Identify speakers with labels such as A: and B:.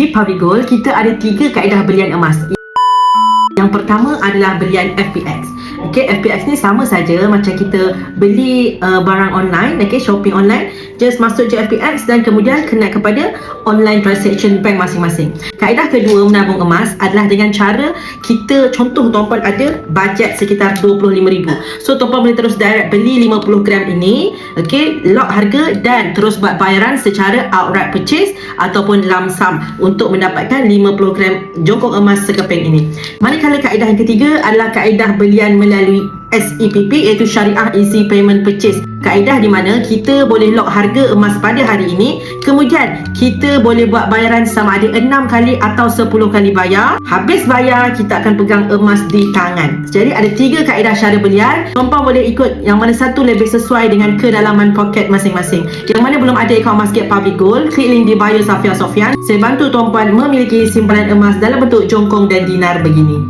A: Di Public Gold, kita ada tiga kaedah belian emas. Yang pertama adalah belian FPX. Okey, FPX ni sama saja macam kita beli uh, barang online, okey, shopping online, just masuk je FPX dan kemudian connect kepada online transaction bank masing-masing. Kaedah kedua menabung emas adalah dengan cara kita contoh tuan-puan ada bajet sekitar RM25,000. So tuan-puan boleh terus direct beli 50 gram ini, okey, lock harga dan terus buat bayaran secara outright purchase ataupun lump sum untuk mendapatkan 50 gram jongkong emas sekeping ini. Manakala kaedah yang ketiga adalah kaedah belian melalui SEPP iaitu Syariah Easy Payment Purchase. Kaedah di mana kita boleh lock harga emas pada hari ini, kemudian kita boleh buat bayaran sama ada 6 kali atau 10 kali bayar. Habis bayar, kita akan pegang emas di tangan. Jadi ada tiga kaedah cara belian. Tuan-puan boleh ikut yang mana satu lebih sesuai dengan kedalaman poket masing-masing. Yang mana belum ada akaun Masjid Public Gold, klik link di bio Safia Sofian. Saya bantu tuan-puan memiliki simpanan emas dalam bentuk jongkong dan dinar begini.